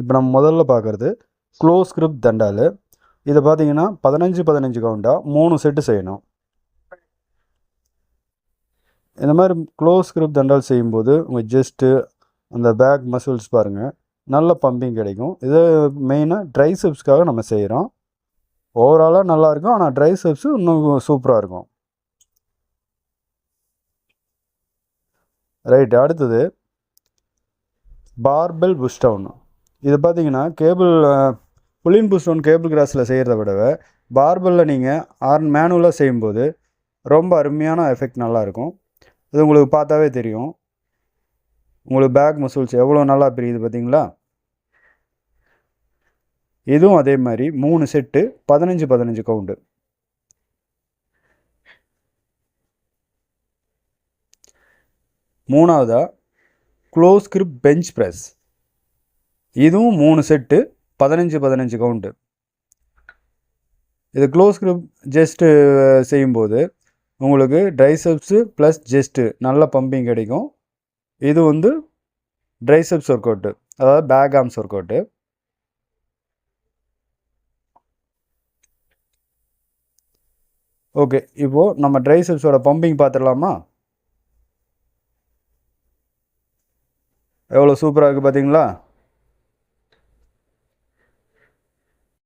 இப்போ நம்ம முதல்ல பார்க்குறது க்ளோஸ் கிரிப் தண்டால் இதை பார்த்தீங்கன்னா பதினஞ்சு பதினஞ்சு கவுண்டாக மூணு செட்டு செய்யணும். இந்த மாதிரி க்ளோஸ் கிரிப் தண்டால் செய்யும்போது உங்கள் ஜெஸ்ட்டு அந்த பேக் மசில்ஸ் பாருங்கள் நல்ல பம்பிங் கிடைக்கும். இது மெயினாக ட்ரை செப்ஸ்க்காக நம்ம செய்கிறோம் ஓவராலாக நல்லாயிருக்கும் ஆனால் ட்ரை ட்ரைசெப்ஸு இன்னும் சூப்பராக இருக்கும். ரைட் அடுத்தது பார்பெல் புஷ் டவுன் இது பார்த்தீங்கன்னா கேபிள் புல்லின் புஸ்டோன் கேபிள் கிராஸில் செய்கிறத விட பார்பலில் நீங்கள் ஆர் மேனுவலாக செய்யும்போது ரொம்ப அருமையான எஃபெக்ட் நல்லாயிருக்கும் இது உங்களுக்கு பார்த்தாவே தெரியும். உங்களுக்கு பேக் மசூல்ஸ் எவ்வளோ நல்லா பிரியுது பார்த்தீங்களா? இதுவும் அதே மாதிரி மூணு செட்டு பதினஞ்சு பதினஞ்சு கவுண்டு மூணாவதாக க்ளோஸ் கிரிப் பெஞ்ச் ப்ரெஸ் இதுவும் மூணு செட்டு பதினஞ்சு பதினஞ்சு கவுண்டு இது க்ளோஸ் க்ரிப் ஜெஸ்ட்டு செய்யும்போது உங்களுக்கு ட்ரைசெப்ஸு ப்ளஸ் ஜெஸ்ட்டு நல்ல பம்பிங் கிடைக்கும். இது வந்து ட்ரைசெப்ஸ் ஒர்க் அவுட்டு அதாவது back arms work out okay இப்போது நம்ம ட்ரைசெப்ஸோட பம்பிங் பார்த்துடலாமா? எவ்வளோ சூப்பராக இருக்குது பார்த்தீங்களா